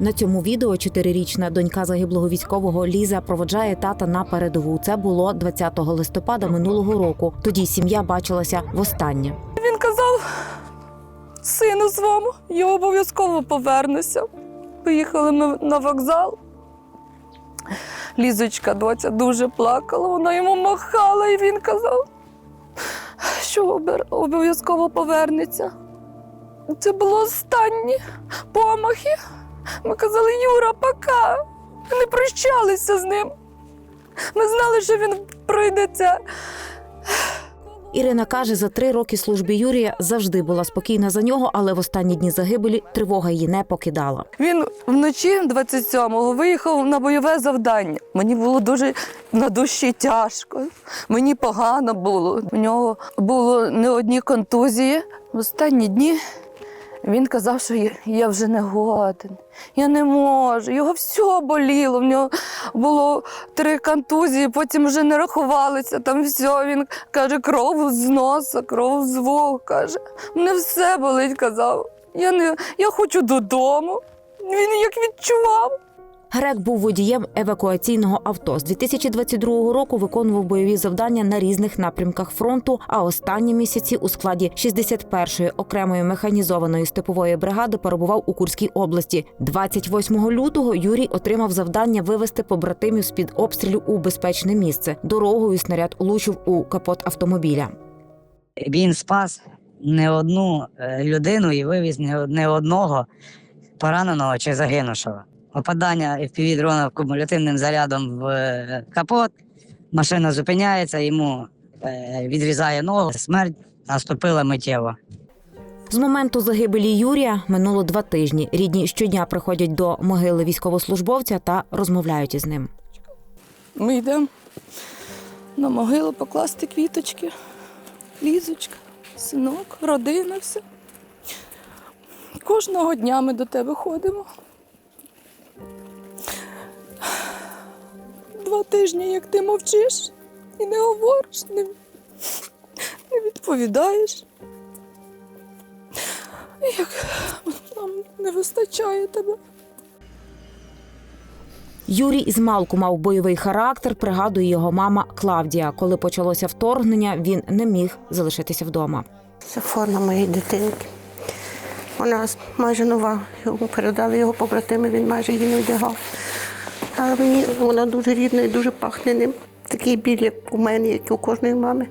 На цьому відео чотирирічна донька загиблого військового Ліза проводжає тата на передову. Це було 20 листопада минулого року. Тоді сім'я бачилася востаннє. Він казав сину своєму, я обов'язково повернуся. Поїхали ми на вокзал. Лізочка, доця, дуже плакала, вона йому махала, і він казав, що обов'язково повернеться. Це було останні помахи. Ми казали, Юра, пока. Ми не прощалися з ним. Ми знали, що він пройде це. Ірина каже, за три роки служби Юрія завжди була спокійна за нього, але в останні дні загибелі тривога її не покидала. Він вночі 27-го виїхав на бойове завдання. Мені було дуже на душі тяжко. Мені погано було. У нього було не одні контузії. В останні дні він казав, що я- вже не годен. Я не можу. Його все боліло. В нього було три контузії, потім вже не рахувалися. Там все. Він каже, кров з носа, кров з вух. Каже, мене все болить, казав. Я не я хочу додому. Він як відчував. Грек був водієм евакуаційного авто. З 2022 року виконував бойові завдання на різних напрямках фронту. А останні місяці у складі 61-ї окремої механізованої степової бригади перебував у Курській області. 28 лютого Юрій отримав завдання вивести побратимів з під обстрілу у безпечне місце. Дорогою снаряд улучив у капот автомобіля. він спас не одну е, людину і вивіз не одного пораненого чи загинувшого. Попадання fpv дрона кумулятивним зарядом в е, капот, машина зупиняється, йому е, відрізає ногу, смерть наступила миттєво. З моменту загибелі Юрія минуло два тижні. Рідні щодня приходять до могили військовослужбовця та розмовляють із ним. Ми йдемо на могилу покласти квіточки. Лізочка, синок, родина, все. Кожного дня ми до тебе ходимо. Два тижні, як ти мовчиш і не говориш, не, не відповідаєш. Як нам не вистачає тебе. Юрій із малку мав бойовий характер, пригадує його мама Клавдія. Коли почалося вторгнення, він не міг залишитися вдома. Це форма моєї дитинки. Вона майже нова. Йому передали його побратими, він майже її не одягав. Але мені вона дуже рідна і дуже пахне ним. Такий біль, як у мене, як і у кожної мами,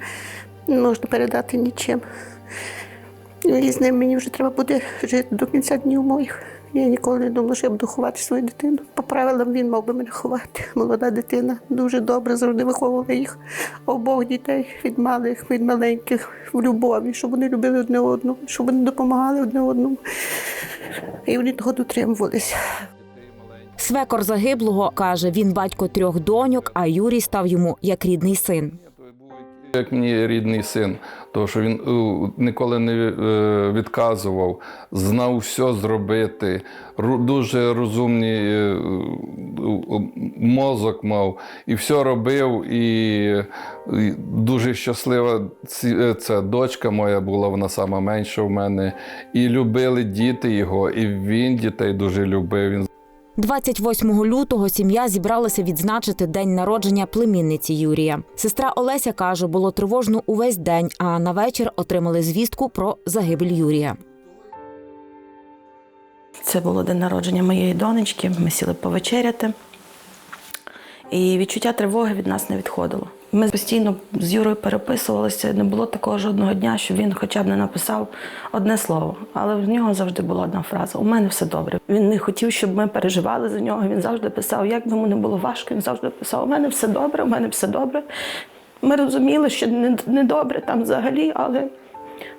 не можна передати нічим. І з ним мені вже треба буде жити до кінця днів моїх. Я ніколи не думала, що я буду ховати свою дитину. По правилам він мав би мене ховати. Молода дитина дуже добре завжди виховувала їх обох дітей від малих, від маленьких в любові, щоб вони любили одне одного, щоб вони допомагали одне одному. І вони того дотримувалися. Свекор загиблого каже, він батько трьох доньок, а Юрій став йому як рідний син. Як мені рідний син, тому що він е, ніколи не е, відказував, знав все зробити, дуже розумний е, мозок мав, і все робив. І, дуже щаслива е, дочка моя була, вона сама менша в мене. І любили діти його, і він дітей дуже любив. Він 28 лютого сім'я зібралася відзначити день народження племінниці Юрія. Сестра Олеся каже, було тривожно увесь день, а на вечір отримали звістку про загибель Юрія. Це було день народження моєї донечки. Ми сіли повечеряти. І відчуття тривоги від нас не відходило. Ми постійно з Юрою переписувалися. Не було такого жодного дня, що він хоча б не написав одне слово. Але в нього завжди була одна фраза: У мене все добре. Він не хотів, щоб ми переживали за нього. Він завжди писав, як би йому не було важко, він завжди писав: У мене все добре, у мене все добре. Ми розуміли, що не, добре там взагалі, але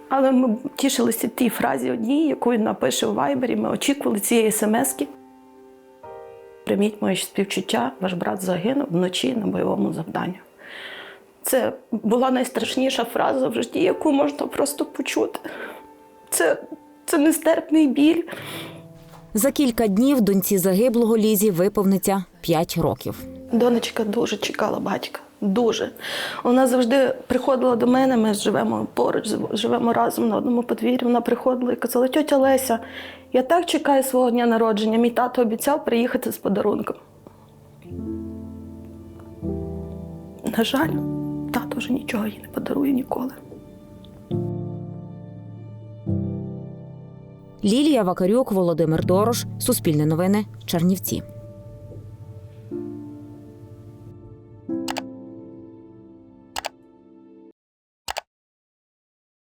але ми тішилися тій фразі одній, яку він напише в Вайбері. Ми очікували цієї смски. Прийміть моє співчуття, ваш брат загинув вночі на бойовому завданні. Це була найстрашніша фраза в житті, яку можна просто почути. Це, це нестерпний біль. За кілька днів доньці загиблого Лізі виповниться 5 років. Донечка дуже чекала батька. Дуже. Вона завжди приходила до мене, ми живемо поруч, живемо разом на одному подвір'ї. Вона приходила і казала: тьотя Леся, я так чекаю свого дня народження. Мій тато обіцяв приїхати з подарунком. На жаль, вже нічого їй не подарує ніколи. Лілія Вакарюк, Володимир Дорош, Суспільне новини, Чернівці.